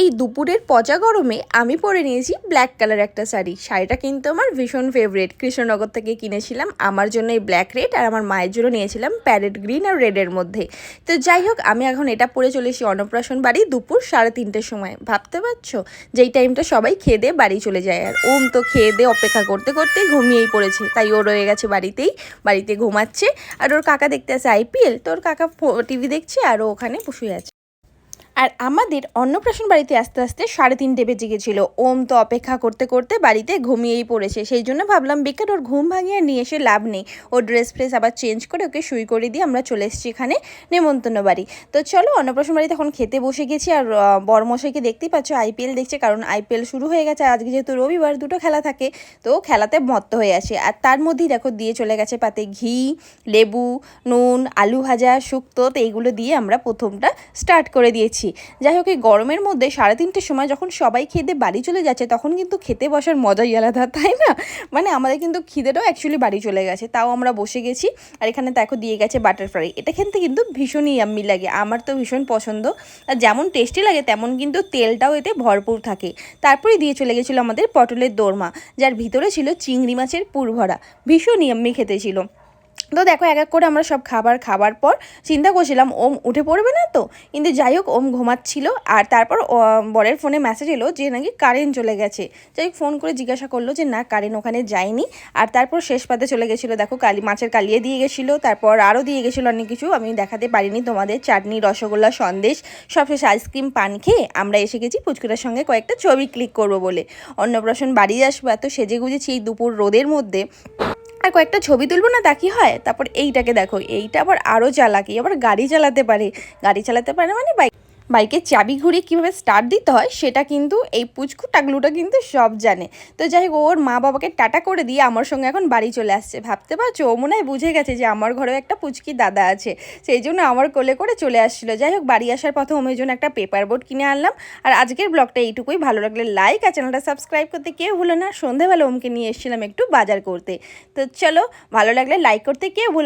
এই দুপুরের পচা গরমে আমি পরে নিয়েছি ব্ল্যাক কালার একটা শাড়ি। শাড়িটা কিন্তু আমার ভীষণ ফেভারিট কৃষ্ণনগর থেকে কিনেছিলাম, আমার জন্য এই ব্ল্যাক রেড আর আমার মায়ের জন্য নিয়েছিলাম প্যারেট গ্রিন আর রেডের মধ্যে। তো যাই হোক, আমি এখন এটা পরে চলে এসেছি অন্নপ্রাশন বাড়ি দুপুর সাড়ে তিনটের সময়। ভাবতে পারছ? যেই টাইমটা সবাই খেয়ে দিয়ে বাড়ি চলে যায়। আর ওম তো খেয়ে দিয়ে অপেক্ষা করতে করতে ঘুমিয়েই পড়েছে। তাই ও রয়ে গেছে বাড়িতেই, বাড়িতে ঘুমাচ্ছে। আর ওর কাকা দেখতে আছে আইপিএল তো ওর কাকা টিভি দেখছে আর ও ওখানে বসে আছে। আর আমাদের অন্নপ্রাশন বাড়িতে আস্তে আস্তে সাড়ে তিনটে বেজে গেছিল। ওম তো অপেক্ষা করতে করতে বাড়িতে ঘুমিয়েই পড়েছে। সেই জন্য ভাবলাম বেকার ওর ঘুম ভাঙিয়ে নিয়ে এসে লাভ নেই। ও ড্রেস ফ্রেস আবার চেঞ্জ করে ওকে শুই করে দিয়ে আমরা চলে এসেছি এখানে নেমন্তন্ন বাড়ি। তো চলো অন্নপ্রাশন বাড়িতে এখন খেতে বসে গেছি আর আহ, বড়মশাইকে দেখতেই পাচ্ছ আইপিএল দেখছে কারণ আইপিএল শুরু হয়ে গেছে। আজকে যেহেতু রবিবার দুটো খেলা থাকে তো খেলাতে মত্ত হয়ে আছে। আর তার মধ্যেই দেখো দিয়ে চলে গেছে পাতে ঘি লেবু নুন আলু ভাজা শুক্তো তো এইগুলো দিয়ে আমরা প্রথমটা স্টার্ট করে দিয়েছি। যাই হোক, এই গরমের মধ্যে সাড়ে তিনটের সময় যখন সবাই খেতে বাড়ি চলে যাচ্ছে, তখন কিন্তু খেতে বসার মজাই আলাদা, তাই না? মানে আমাদের কিন্তু খিদেটাও অ্যাকচুয়ালি বাড়ি চলে গেছে, তাও আমরা বসে গেছি, আর এখানে দেখো দিয়ে গেছে বাটার ফ্রাই এটা খেতে কিন্তু ভীষণই ইয়াম্মি লাগে, আমার তো ভীষণ পছন্দ, আর যেমন টেস্টি লাগে, তেমন কিন্তু তেলটাও এতে ভরপুর থাকে। তারপরে দিয়ে চলে গেছিল আমাদের পটলের দোরমা, যার ভিতরে ছিল চিংড়ি মাছের পুর ভরা ভীষণ ইয়াম্মি খেতে ছিল। তো দেখো এক এক করে আমরা সব খাবার খাবার পর চিন্তা করছিলাম, ওম উঠে পড়বে না তো? কিন্তু যাই হোক, ওম ঘুমাচ্ছিল। আর তারপর বরের ফোনে মেসেজ এলো যে নাকি কারেন্ট চলে গেছে। যাই হোক ফোন করে জিজ্ঞাসা করল যে, না, কারেন্ট ওখানে যায়নি। আর তারপর শেষ পাতে চলে গেছিল। দেখো, কালি, মাছের কালিয়ে দিয়ে গেছিল, তারপর আরও দিয়ে গেছিল অনেক কিছু। আমি দেখাতে পারিনি তোমাদের, চাটনি, রসগোল্লা, সন্দেশ সবশেষে আইসক্রিম, পান খেয়ে আমরা এসে গেছি পুচকুটার সঙ্গে কয়েকটা ছবি ক্লিক করব বলে। অন্নপ্রাশন বাড়ি আসব এত সেজে গুজেছি এই দুপুর রোদের মধ্যে আর কয়েকটা ছবি তুলবো না তা কি হয়? তারপর এইটাকে দেখো, এইটা আবার আরও চালাকি, আবার গাড়ি চালাতে পারে। গাড়ি চালাতে পারে মানে বাইক বাইকের চাবি ঘুরিয়ে কীভাবে স্টার্ট দিতে হয়, সেটা কিন্তু এই পুচকু টাকলুটা কিন্তু সব জানে। তো যাই হোক, ওর মা বাবাকে টাটা করে দিয়ে আমার সঙ্গে এখন বাড়ি চলে আসছে। ভাবতে পারছ? ও মনে হয় বুঝে গেছে যে আমার ঘরেও একটা পুচকি দাদা আছে। সেই জন্য আমার কোলে করে চলে আসছিল। যাই হোক, বাড়ি আসার পথে ওমের জন্য একটা পেপার বোর্ড কিনে আনলাম। আর আজকের ব্লগটা এইটুকুই। ভালো লাগলে লাইক আর চ্যানেলটা সাবস্ক্রাইব করতে কেউ ভুলো না। সন্ধেবেলা ওমকে নিয়ে এসেছিলাম একটু বাজার করতে। তো চলো, ভালো লাগলে লাইক করতে কেউ ভুলো